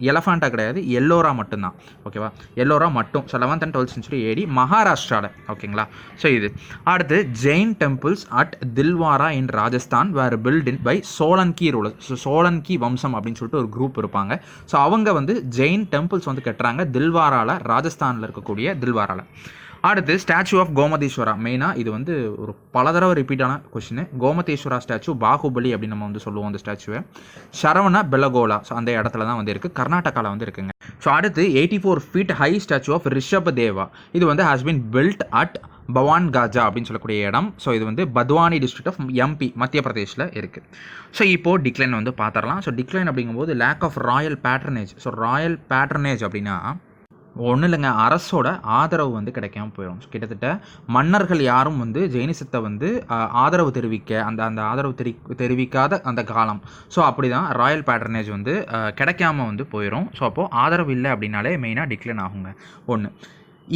எலஃபாண்டா கிடையாது எல்லோரா மட்டும்தான். ஓகேவா எல்லோரா மட்டும். So eleventh and twelfth century AD மகாராஷ்டிராவில் ஓகேங்களா ஸோ இது. அடுத்து Jain temples at Dilwara in Rajasthan were built in by Solanki ruler so Solanki வம்சம் அப்படின்னு சொல்லிட்டு ஒரு குரூப் இருப்பாங்க. ஸோ அவங்க வந்து ஜெயின் டெம்பிள்ஸ் வந்து கட்டுறாங்க தில்வாராவில் ராஜஸ்தானில் இருக்கக்கூடிய தில்வாராவில் அடுத்து ஸ்டாச்சு ஆஃப் கோமதீஸ்வரா. மெயினாக இது வந்து ஒரு பல தடவை ரிப்பீட்டான கொஷின் கோமதீஸ்வரா ஸ்டாச்சு பாகுபலி அப்படின்னு நம்ம வந்து சொல்லுவோம் அந்த ஸ்டாச்சுவை சரவண பெலகோலா ஸோ அந்த இடத்துல தான் வந்து இருக்குது கர்நாடகாவில் வந்து இருக்குங்க. ஸோ அடுத்து eighty four feet high statue of Rishabh Deva இது வந்து ஹாஸ் பின் பில்ட் அட் பவான் காஜா அப்படின்னு சொல்லக்கூடிய இடம். ஸோ இது வந்து பத்வானி டிஸ்ட்ரிக்ட் ஆஃப் எம்பி மத்திய பிரதேஷில் இருக்குது ஸோ இப்போது டிக்ளைன் வந்து பார்த்துடலாம். ஸோ டிக்ளைன் அப்படிங்கும்போது lack of royal patronage so royal patronage அப்படின்னா ஒன்றும் இல்லைங்க. அரசோட ஆதரவு வந்து கிடைக்காம போயிடும் கிட்டத்தட்ட மன்னர்கள் யாரும் வந்து ஜெயினிசத்தை வந்து ஆதரவு தெரிவிக்க அந்த அந்த ஆதரவு தெரி தெரிவிக்காத அந்த காலம். ஸோ அப்படி தான் ராயல் பேட்டர்னேஜ் வந்து கிடைக்காம வந்து போயிடும் ஸோ அப்போது ஆதரவு இல்லை அப்படின்னாலே மெயினாக டிக்ளைன் ஆகுங்க. ஒன்று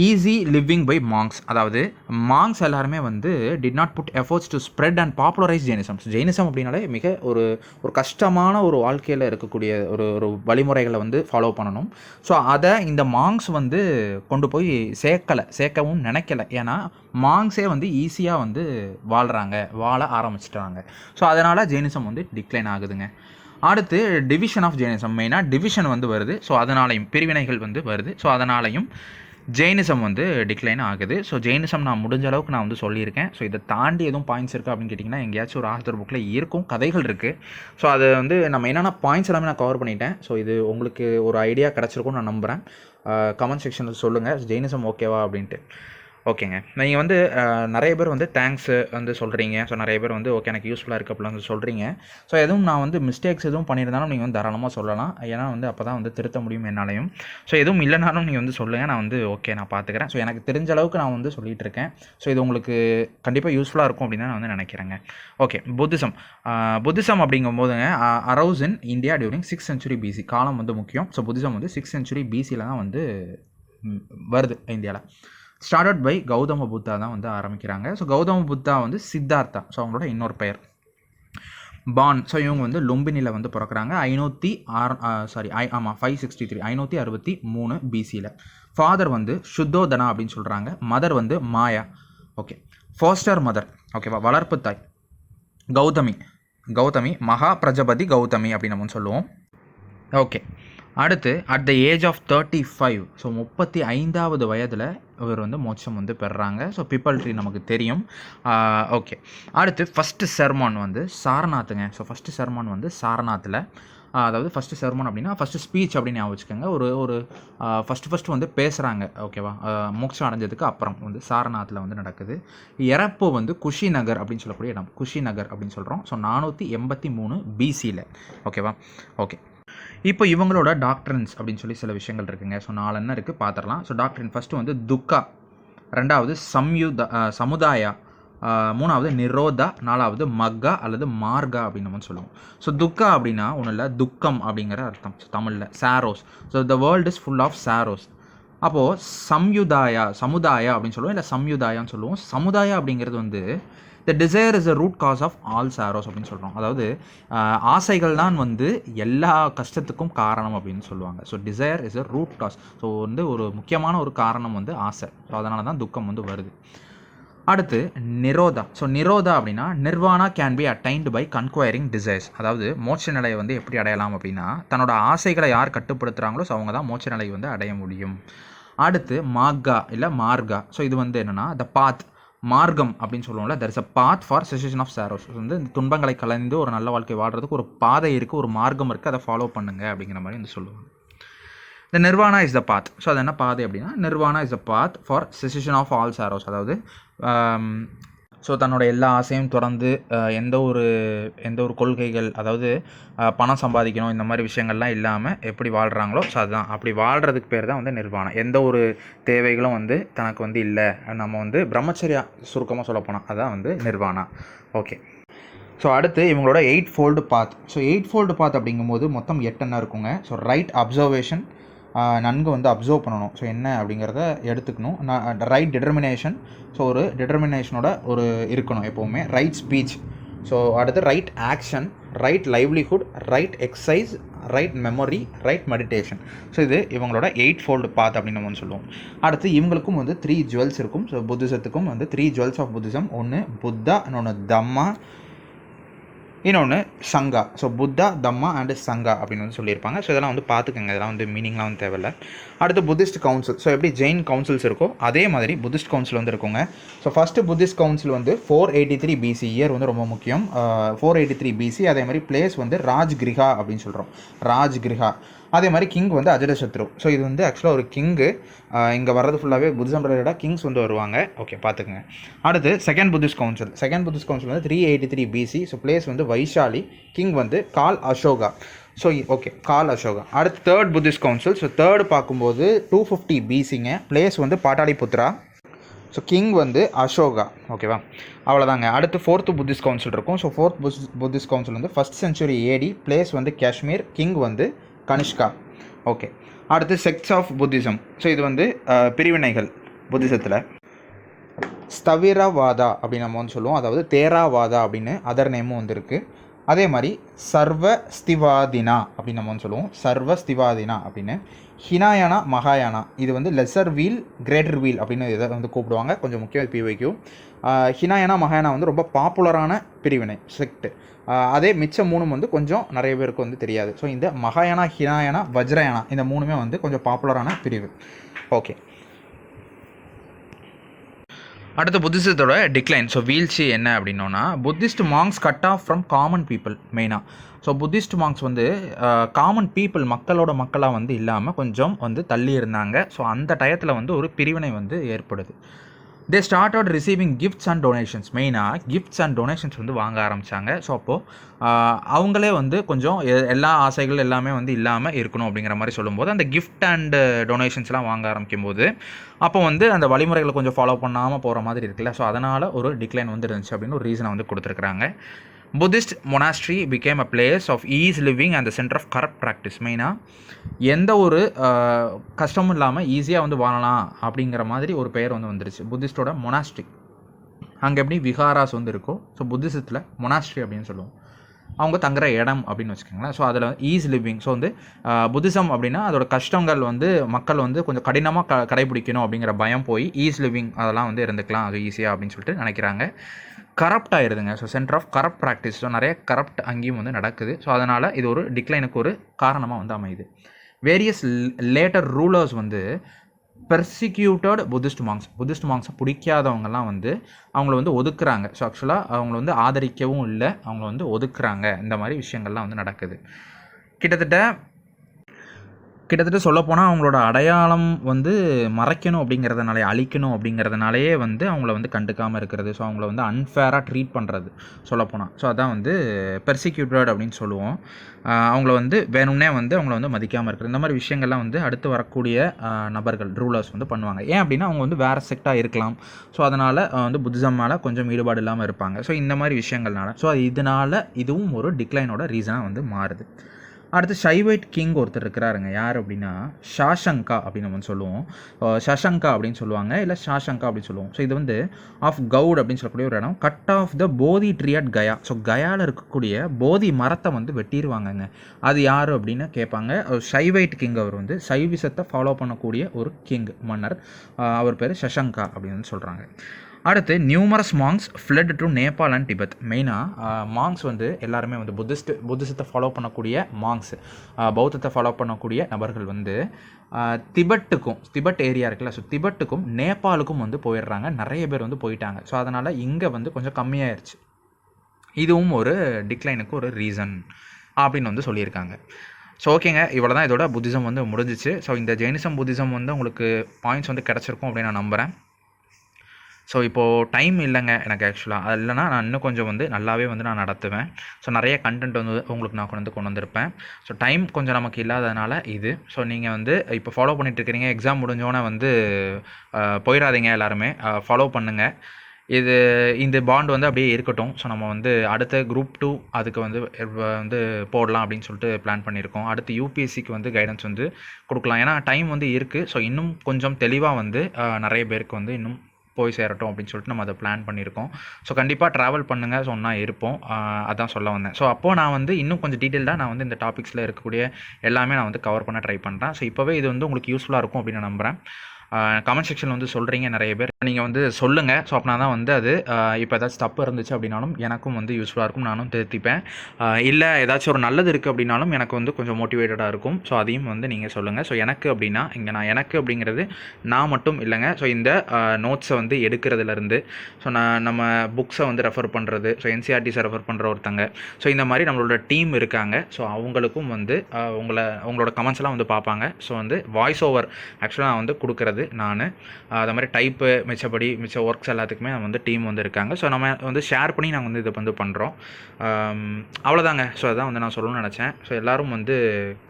ஈஸி லிவிங் பை மாங்ஸ் அதாவது மாங்ஸ் எல்லாருமே வந்து did not put efforts to spread and popularize Jainism Jainism அப்படின்னாலே மிக ஒரு ஒரு கஷ்டமான ஒரு வாழ்க்கையில் இருக்கக்கூடிய ஒரு ஒரு வழிமுறைகளை வந்து ஃபாலோ பண்ணணும். ஸோ அதை இந்த மாங்ஸ் வந்து கொண்டு போய் சேர்க்கலை சேர்க்கவும் நினைக்கல. ஏன்னா மாங்ஸே வந்து ஈஸியாக வந்து வாழ்கிறாங்க வாழ ஆரம்பிச்சிட்டாங்க. ஸோ அதனால் ஜெயினிசம் வந்து டிக்ளைன் ஆகுதுங்க. அடுத்து டிவிஷன் ஆஃப் ஜெயினிசம் மெயினாக டிவிஷன் வந்து வருது. ஸோ அதனாலையும் பிரிவினைகள் வந்து வருது. ஸோ அதனாலையும் ஜெயினிசம் வந்து டிக்ளைன் ஆகுது. ஸோ ஜெயினிசம் நான் முடிஞ்ச அளவுக்கு நான் வந்து சொல்லியிருக்கேன். ஸோ இதை தாண்டி எதுவும் பாயிண்ட்ஸ் இருக்குது அப்படின்னு கேட்டிங்கன்னா எங்கேயாச்சும் ஒரு ஆத்தர் புக்கில் இருக்கும் கதைகள் இருக்குது ஸோ அது வந்து நம்ம என்னென்ன பாயிண்ட்ஸ் எல்லாமே நான் கவர் பண்ணிட்டேன். ஸோ இது உங்களுக்கு ஒரு ஐடியா கிடச்சிருக்கும்னு நான் நம்புகிறேன் கமெண்ட் செக்ஷனில் சொல்லுங்கள் ஜெயினிசம் ஓகேவா அப்படின்ட்டு. ஓகேங்க. நீங்கள் வந்து நிறைய பேர் வந்து தேங்க்ஸ் வந்து சொல்கிறீங்க ஸோ நிறைய பேர் வந்து ஓகே எனக்கு யூஸ்ஃபுல்லாக இருக்குது அப்படிலாம் வந்து சொல்கிறீங்க ஸோ எதுவும் நான் வந்து மிஸ்டேக்ஸ் எதுவும் பண்ணியிருந்தாலும் நீங்கள் வந்து தாராளமாக சொல்லலாம். ஏன்னா வந்து அப்போ தான் வந்து திருத்த முடியும் என்னாலையும். ஸோ எதுவும் இல்லைனாலும் நீங்கள் வந்து சொல்லுங்கள் நான் வந்து ஓகே நான் பார்த்துக்கிறேன் ஸோ எனக்கு தெரிஞ்ச அளவுக்கு நான் வந்து சொல்லிகிட்டு இருக்கேன். ஸோ இது உங்களுக்கு கண்டிப்பாக யூஸ்ஃபுல்லாக இருக்கும் அப்படின்னு தான் நான் வந்து நினைக்கிறேங்க. Okay Buddhism. Buddhism அப்படிங்கும்போதுங்க arose in India during six century BC காலம் வந்து முக்கியம். ஸோ புத்திசம் வந்து சிக்ஸ் சென்ச்சுரி பிசியில் தான் வந்து வருது இந்தியாவில் ஸ்டார்டட் பை கௌதம புத்தா தான் வந்து ஆரம்பிக்கிறாங்க. ஸோ கௌதம புத்தா வந்து சித்தார்த்தா. ஸோ அவங்களோட இன்னொரு பெயர். பான் ஸோ இவங்க வந்து லும்பினியில் வந்து பிறக்கிறாங்க. ஐநூற்றி ஆறு சாரி ஐ ஆமாம் ஃபைவ் சிக்ஸ்டி த்ரீ ஐநூற்றி அறுபத்தி மூணு பிசியில் ஃபாதர் வந்து சுத்தோதனா அப்படின்னு சொல்கிறாங்க மதர் வந்து மாயா. ஓகே ஃபோஸ்டர் மதர் ஓகேவா வளர்ப்பு தாய். கௌதமி. கௌதமி மகா பிரஜபதி கௌதமி அப்படின்னு நம்ம சொல்லுவோம். ஓகே அடுத்து at the age of thirty five so முப்பத்தி ஐந்தாவது வயதில் இவர் வந்து மோட்சம் வந்து பெறுறாங்க ஸோ பீப்பிள் ட்ரீ நமக்கு தெரியும். ஓகே அடுத்து ஃபஸ்ட்டு செர்மான் வந்து சாரநாத்துங்க. ஸோ ஃபஸ்ட்டு செர்மான் வந்து சாரநாத்தில். அதாவது ஃபஸ்ட்டு செர்மன் அப்படின்னா ஃபஸ்ட்டு ஸ்பீச் அப்படின்னு ஞாபகம் வச்சுக்கோங்க. ஒரு ஒரு ஃபஸ்ட்டு ஃபஸ்ட்டு வந்து பேசுகிறாங்க ஓகேவா மோட்சம் அடைஞ்சதுக்கு அப்புறம் வந்து சாரநாத்தில் வந்து நடக்குது. இறப்பு வந்து குஷி நகர் அப்படின்னு சொல்லக்கூடிய இடம். குஷி நகர் அப்படின்னு சொல்கிறோம் ஸோ நானூற்றி எண்பத்தி மூணு பிசியில் ஓகேவா ஓகே இப்போ இவங்களோட டாக்டரன்ஸ் அப்படின்னு சொல்லி சில விஷயங்கள் இருக்குங்க. ஸோ நாலு என்ன இருக்குது பார்த்துடலாம் ஸோ டாக்டரின் ஃபஸ்ட்டு வந்து துக்கா. ரெண்டாவது சம்யுத சமுதாயா. மூணாவது நிரோதா. நாலாவது மக்கா அல்லது மார்கா அப்படின்னு நம்ம சொல்லுவோம். ஸோ துக்கா அப்படின்னா ஒன்றும் இல்லை துக்கம் அப்படிங்கிற அர்த்தம். ஸோ தமிழில் sorrows. So the world is full of sorrows. அப்போது சம்யுதாயா சமுதாயா அப்படின்னு சொல்லுவோம். இல்லை சம்யுதாயான்னு சொல்லுவோம். சமுதாயா அப்படிங்கிறது வந்து the desire is a root cause of all sorrows அப்படின்னு சொல்கிறோம் அதாவது ஆசைகள் தான் வந்து எல்லா கஷ்டத்துக்கும் காரணம் அப்படின்னு சொல்லுவாங்க. So desire is a root cause so வந்து ஒரு முக்கியமான ஒரு காரணம் வந்து ஆசை. ஸோ அதனால தான் துக்கம் வந்து வருது. அடுத்து நிரோதா. ஸோ நிரோதா அப்படின்னா nirvana can be attained by conquering desires அதாவது மோட்ச நிலையை வந்து எப்படி அடையலாம் அப்படின்னா தன்னோட ஆசைகளை யார் கட்டுப்படுத்துகிறாங்களோ ஸோ அவங்க தான் மோட்ச நிலையை வந்து அடைய முடியும். அடுத்து மார்கா இல்லை மார்கா ஸோ இது வந்து என்னென்னா த பாத் மார்க்கம் அப்படின்னு சொல்லுவோம்ல there is a path for cessation of sorrows வந்து இந்த துன்பங்களை கலந்து ஒரு நல்ல வாழ்க்கை வாழ்றதுக்கு ஒரு பாதை இருக்குது ஒரு மார்க்கம் இருக்குது அதை ஃபாலோ பண்ணுங்க அப்படிங்கிற மாதிரி வந்து சொல்லுவாங்க. இந்த nirvana is the path so அது என்ன பாதை அப்படின்னா nirvana is the path for cessation of all sorrows அதாவது um, ஸோ தன்னோட எல்லா ஆசையும் திறந்து எந்த ஒரு எந்த ஒரு கொள்கைகள் அதாவது பணம் சம்பாதிக்கணும் இந்த மாதிரி விஷயங்கள்லாம் இல்லாமல் எப்படி வாழ்கிறாங்களோ ஸோ அதுதான். அப்படி வாழ்கிறதுக்கு பேர் தான் வந்து நிர்வாணம். எந்த ஒரு தேவைகளும் வந்து தனக்கு வந்து இல்லை. நம்ம வந்து பிரம்மச்சரியா சுருக்கமாக சொல்லப்போனால் அதுதான் அதான் வந்து நிர்வாணம். ஓகே ஸோ அடுத்து இவங்களோட eightfold path so eightfold path அப்படிங்கும்போது மொத்தம் எட்டெண்ணா இருக்குங்க. ஸோ ரைட் அப்சர்வேஷன் நன்கு வந்து அப்சர்வ் பண்ணணும். ஸோ என்ன அப்படிங்கிறத எடுத்துக்கணும். ரைட் டிட்டர்மினேஷன் ஸோ ஒரு டிட்டர்மினேஷனோட ஒரு இருக்கணும் எப்போவுமே. ரைட் ஸ்பீச் ஸோ அடுத்து right action right livelihood right exercise right memory right meditation so இது இவங்களோட எயிட் ஃபோல்டு பாத் அப்படின்னு நம்ம வந்து சொல்லுவோம். அடுத்து இவங்களுக்கும் வந்து த்ரீ ஜுவல்ஸ் இருக்கும். ஸோ புத்திசத்துக்கும் வந்து த்ரீ ஜுவல்ஸ் ஆஃப் புத்திசம் ஒன்று புத்தா இன்னொன்று தம்மா. இன்னொன்று சங்கா. ஸோ புத்தா தம்மா அண்டு சங்கா அப்படின்னு வந்து சொல்லியிருப்பாங்க. ஸோ இதெல்லாம் வந்து பார்த்துக்கங்க. இதெல்லாம் வந்து மீனிங்லாம் வந்து தேவையில்ல. அடுத்து புத்திஸ்ட் கவுன்சில் ஸோ எப்படி ஜெயின் கவுன்சில்ஸ் இருக்கோ அதே மாதிரி புத்திஸ்ட் கவுன்சில் வந்து இருக்குங்க. ஸோ ஃபஸ்ட்டு புத்திஸ்ட் கவுன்சில் வந்து four eighty three BC year வந்து ரொம்ப முக்கியம். ஃபோர் எயிட்டி த்ரீ பிசி அதே மாதிரி பிளேஸ் வந்து ராஜ் கிரிஹா அப்படின்னு சொல்கிறோம் ராஜ் கிரிஹா அதே மாதிரி கிங் வந்து அஜடசத்ரு ஸோ இது வந்து ஆக்சுவலாக ஒரு கிங்கு இங்கே வர்றது ஃபுல்லாகவே புத்திசம் ரிலேட்டடாக கிங்ஸ் வந்து வருவாங்க. ஓகே பார்த்துக்குங்க அடுத்து second Buddhist council second Buddhist council வந்து three eighty three BC so place வந்து வைஷாலி கிங் வந்து கால் அசோகா ஸோ ஓகே கால் அசோகா அடுத்து third Buddhist council so third பார்க்கும்போது டூ ஃபிஃப்டி பிசிங்க பிளேஸ் வந்து பாட்டாளிபுத்ரா ஸோ கிங் வந்து அசோகா ஓகேவா அவ்வளோதாங்க அடுத்து ஃபோர்த்து புத்திஸ்ட் கவுன்சில் இருக்கும். ஸோ ஃபோர்த் புத்திஸ்ட் கவுன்சில் வந்து ஃபஸ்ட் சென்ச்சுரி ஏடி பிளேஸ் வந்து காஷ்மீர் கிங் வந்து கனிஷ்கா. ஓகே அடுத்து செக்ஸ் ஆஃப் புத்திசம் ஸோ இது வந்து பிரிவினைகள் புத்திசத்தில். ஸ்தவிரவாதா அப்படின்னு நம்ம வந்து சொல்லுவோம். அதாவது தேராவாதா அப்படின்னு அதர் நேமும் வந்திருக்கு. அதே மாதிரி சர்வ ஸ்திவாதினா அப்படின்னு நம்ம வந்து சொல்லுவோம். சர்வ ஸ்திவாதினா அப்படின்னு. ஹினாயானா மகாயானா இது வந்து லெசர் வீல் கிரேட்டர் வீல் அப்படின்னு இதை வந்து கூப்பிடுவாங்க. கொஞ்சம் முக்கியம் பிவைக்கு ஹினாயானா மகாயானா வந்து ரொம்ப பாப்புலரான பிரிவினை செக்ட் அதே மிச்ச மூணும் வந்து கொஞ்சம் நிறைய பேருக்கு வந்து தெரியாது. ஸோ இந்த மகாயானா ஹினாயானா வஜ்ரயானா இந்த மூணுமே வந்து கொஞ்சம் பாப்புலரான பிரிவு. ஓகே அடுத்து புத்திசத்தோட டிக்ளைன் ஸோ வீழ்ச்சி என்ன அப்படின்னோன்னா Buddhist monks cut off from common people மெயினாக ஸோ புத்திஸ்ட் மாங்ஸ் வந்து காமன் பீப்புள் மக்களோட மக்களாக வந்து இல்லாமல் கொஞ்சம் வந்து தள்ளி இருந்தாங்க. ஸோ அந்த டயத்தில் வந்து ஒரு பிரிவினை வந்து ஏற்படுது. They start out receiving gifts and donations மெயினாக கிஃப்ட்ஸ் அண்ட் டொனேஷன்ஸ் வந்து வாங்க ஆரம்பித்தாங்க ஸோ அப்போது அவங்களே வந்து கொஞ்சம் எ- எல்லா ஆசைகள் எல்லாமே வந்து இல்லாமல் இருக்கணும் அப்படிங்கிற மாதிரி சொல்லும்போது அந்த கிஃப்ட் அண்ட் டொனேஷன்ஸ்லாம் வாங்க ஆரம்பிக்கும் போது அப்போ வந்து அந்த வழிமுறைகளை கொஞ்சம் ஃபாலோ பண்ணாமல் போகிற மாதிரி இருக்குல்ல. ஸோ அதனால் ஒரு டிக்ளைன் வந்து இருந்துச்சு அப்படின்னு ஒரு ரீசனை வந்து கொடுத்துருக்குறாங்க. Buddhist monastery became a place of ease living and centre of corrupt practice மெயினாக எந்த ஒரு கஷ்டமும் இல்லாமல் ஈஸியாக வந்து வாழலாம் அப்படிங்கிற மாதிரி ஒரு பெயர் வந்து வந்துருச்சு. புத்திஸ்டோட மொனாஸ்ட்ரி அங்கே எப்படி விகாராஸ் வந்து இருக்கோ ஸோ புத்திசத்தில் மொனாஸ்ட்ரி அப்படின்னு சொல்லுவோம். அவங்க தங்குற இடம் அப்படின்னு வச்சுக்கோங்களேன். ஸோ அதில் ஈஸ் லிவிங் ஸோ வந்து புத்திசம் அப்படின்னா அதோட கஷ்டங்கள் வந்து மக்கள் வந்து கொஞ்சம் கடினமாக க கடைபிடிக்கணும் அப்படிங்கிற பயம் போய் ஈஸ் லிவிங் அதெல்லாம் வந்து இருந்துக்கலாம் அது ஈஸியாக அப்படின்னு சொல்லிட்டு நினைக்கிறாங்க. Corrupt ஆயிருதுங்க. So centre of corrupt practice so நிறைய கரப்ட் அங்கேயும் வந்து நடக்குது. ஸோ அதனால் இது ஒரு டிக்ளைனுக்கு ஒரு காரணமாக வந்து அமையுது. வேரியஸ் லேட்டர் ரூலர்ஸ் வந்து பெர்சிக்யூட்டட் புத்திஸ்ட் மாங்ஸ் புத்திஸ்ட் மாங்ஸை பிடிக்காதவங்கலாம் வந்து அவங்கள வந்து ஒதுக்குறாங்க. ஸோ ஆக்சுவலாக அவங்கள வந்து ஆதரிக்கவும் இல்லை. அவங்கள வந்து ஒதுக்குறாங்க. இந்த மாதிரி விஷயங்கள்லாம் வந்து நடக்குது. கிட்டத்தட்ட கிட்டத்தட்ட சொல்லப்போனால் அவங்களோட அடையாளம் வந்து மறைக்கணும் அப்படிங்கிறதுனாலே அழிக்கணும் அப்படிங்கிறதுனாலேயே வந்து அவங்கள வந்து கண்டுக்காமல் இருக்கிறது. ஸோ அவங்கள வந்து அன்ஃபேராக ட்ரீட் பண்ணுறது சொல்லப்போனால் ஸோ அதான் வந்து பெர்சிக்யூட்டட் அப்படின்னு சொல்லுவோம். அவங்கள வந்து வேணும்னே வந்து அவங்கள வந்து மதிக்காமல் இருக்கிறது. இந்த மாதிரி விஷயங்கள்லாம் வந்து அடுத்து வரக்கூடிய நபர்கள் ரூலர்ஸ் வந்து பண்ணுவாங்க. ஏன் அப்படின்னா அவங்க வந்து வேறு செக்டாக இருக்கலாம். ஸோ அதனால் வந்து புத்திசம் மேலே கொஞ்சம் ஈடுபாடு இல்லாமல் இருப்பாங்க. ஸோ இந்த மாதிரி விஷயங்கள்னால. ஸோ இதனால் இதுவும் ஒரு டிக்ளைனோட ரீசனாக வந்து மாறுது. அடுத்து ஷைவைட் கிங் ஒருத்தர் இருக்கிறாருங்க. யார் அப்படின்னா ஷாஷங்கா அப்படின்னு நம்ம வந்து சொல்லுவோம் ஷஷங்கா அப்படின்னு சொல்லுவாங்க. இல்லை ஷாஷங்கா அப்படின்னு சொல்லுவோம். ஸோ இது வந்து ஆஃப் கவுட் அப்படின்னு சொல்லக்கூடிய ஒரு இடம். Cut off the Bodhi tree at Gaya. So கயாவில் இருக்கக்கூடிய போதி மரத்தை வந்து வெட்டிடுவாங்கங்க அது யார் அப்படின்னு கேட்பாங்க. ஷைவைட் கிங் அவர் வந்து சைவிசத்தை ஃபாலோ பண்ணக்கூடிய ஒரு கிங் மன்னர். அவர் பேர் ஷஷங்கா அப்படின்னு வந்து சொல்கிறாங்க அடுத்து numerous monks fled to Nepal and Tibet மெயினாக மாங்ஸ் வந்து எல்லாருமே வந்து புத்திஸ்ட் புத்திசத்தை ஃபாலோ பண்ணக்கூடிய மாங்ஸ் பௌத்தத்தை ஃபாலோ பண்ணக்கூடிய நபர்கள் வந்து திபெட்டுக்கும் திபெட் ஏரியா இருக்குல்ல ஸோ திபெட்டுக்கும் நேபாளுக்கும் வந்து போயிடுறாங்க. நிறைய பேர் வந்து போயிட்டாங்க. ஸோ அதனால் இங்கே வந்து கொஞ்சம் கம்மியாயிருச்சு. இதுவும் ஒரு டிக்ளைனுக்கு ஒரு ரீசன் அப்படின்னு வந்து சொல்லியிருக்காங்க. ஸோ ஓகேங்க இவ்வளோ தான் இதோட புத்திசம் வந்து முடிஞ்சிச்சு. ஸோ இந்த ஜெயினிசம் புத்திசம் வந்து உங்களுக்கு பாயிண்ட்ஸ் வந்து கிடச்சிருக்கும் அப்படின்னு நான் நம்புகிறேன் ஸோ இப்போது டைம் இல்லைங்க எனக்கு ஆக்சுவலாக அது இல்லைனா நான் இன்னும் கொஞ்சம் வந்து நல்லாவே வந்து நான் நடத்துவேன். ஸோ நிறைய கண்டென்ட் வந்து உங்களுக்கு நான் கொண்டு வந்து கொண்டு வந்திருப்பேன். ஸோ டைம் கொஞ்சம் நமக்கு இல்லாததுனால இது. ஸோ நீங்கள் வந்து இப்போ ஃபாலோ பண்ணிகிட்டு இருக்கிறீங்க. எக்ஸாம் முடிஞ்சோன்னே வந்து போயிடாதீங்க எல்லாருமே. ஃபாலோ பண்ணுங்கள் இது இந்த பாண்ட் வந்து அப்படியே இருக்கட்டும். ஸோ நம்ம வந்து அடுத்த குரூப் டூ அதுக்கு வந்து வந்து போடலாம் அப்படின்னு சொல்லிட்டு பிளான் பண்ணியிருக்கோம். அடுத்து யூபிஎஸ்சிக்கு வந்து கைடன்ஸ் வந்து கொடுக்கலாம். ஏன்னா டைம் வந்து இருக்குது ஸோ இன்னும் கொஞ்சம் தெளிவாக வந்து நிறைய பேருக்கு வந்து இன்னும் போய் சேரட்டும் அப்படின்னு சொல்லிட்டு நம்ம அதை பிளான் பண்ணியிருக்கோம். ஸோ கண்டிப்பாக ட்ராவல் பண்ணுங்கள் சொன்னால் இருப்போம். அதான் சொல்ல வந்தேன். ஸோ அப்போது நான் வந்து இன்னும் கொஞ்சம் டீட்டெயில்டாக நான் வந்து இந்த டாபிக்ஸில் இருக்கக்கூடிய எல்லாமே நான் வந்து கவர் பண்ண ட்ரை பண்ணுறேன் ஸோ இப்போவே இது வந்து உங்களுக்கு யூஸ்ஃபுல்லாக இருக்கும் அப்படின்னு நான் நம்புகிறேன் கமெண்ட் செக்ஷனில் வந்து சொல்கிறீங்க நிறைய பேர். நீங்கள் வந்து சொல்லுங்கள் ஸோ அப்படின்னா தான் வந்து அது இப்போ ஏதாச்சும் தப்பு இருந்துச்சு அப்படின்னாலும் எனக்கும் வந்து யூஸ்ஃபுல்லாக இருக்கும். நானும் திருத்திப்பேன். இல்லை ஏதாச்சும் ஒரு நல்லது இருக்குது அப்படின்னாலும் எனக்கு வந்து கொஞ்சம் மோட்டிவேட்டடாக இருக்கும். ஸோ அதையும் வந்து நீங்கள் சொல்லுங்கள் ஸோ எனக்கு அப்படின்னா இங்கே நான் எனக்கு அப்படிங்கிறது நான் மட்டும் இல்லைங்க. ஸோ இந்த நோட்ஸை வந்து எடுக்கிறதுலேருந்து ஸோ நான் நம்ம புக்ஸை வந்து ரெஃபர் பண்ணுறது ஸோ என்சிஆர்டிஸை ரெஃபர் பண்ணுற ஒருத்தங்க. ஸோ இந்த மாதிரி நம்மளோட டீம் இருக்காங்க. ஸோ அவங்களுக்கும் வந்து உங்களை உங்களோட கமெண்ட்ஸ்லாம் வந்து பார்ப்பாங்க. ஸோ வந்து வாய்ஸ் ஓவர் ஆக்சுவலாக நான் வந்து கொடுக்குறது. நான். அதே மாதிரி டைப்பு மிச்சப்படி மிச்ச ஒர்க்ஸ் எல்லாத்துக்குமே வந்து டீம் வந்து இருக்காங்க. ஸோ நம்ம வந்து ஷேர் பண்ணி நாங்கள் வந்து இதை வந்து பண்ணுறோம் அவ்வளோதாங்க. ஸோ அதான் வந்து நான் சொல்லணும்னு நினச்சேன். ஸோ எல்லாரும் வந்து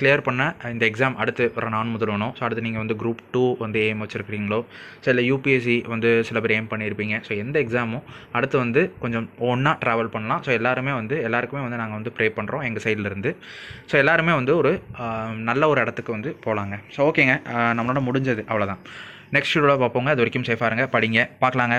கிளியர் பண்ண இந்த எக்ஸாம் அடுத்து வர நான் முதல்வனும் ஸோ அடுத்து நீங்கள் வந்து குரூப் டூ வந்து எய்ம் வச்சுருக்கிறீங்களோ ஸோ இல்லை யூபிஎஸ்சி வந்து சில பேர் ஏம் பண்ணியிருப்பீங்க. ஸோ எந்த எக்ஸாமும் அடுத்து வந்து கொஞ்சம் ஒன்றா ட்ராவல் பண்ணலாம். ஸோ எல்லாருமே வந்து எல்லாருக்குமே வந்து நாங்கள் வந்து ப்ரே பண்ணுறோம் எங்கள் சைட்லேருந்து ஸோ எல்லாருமே வந்து ஒரு நல்ல ஒரு இடத்துக்கு வந்து போகலாங்க ஸோ ஓகேங்க நம்மளோட முடிஞ்சது. அவ்வளோதான் நெக்ஸ்ட் வீடியோவில் பார்ப்போங்க. அது வரைக்கும் சேஃபாக இருங்க. படிங்க. பார்க்கலாங்க.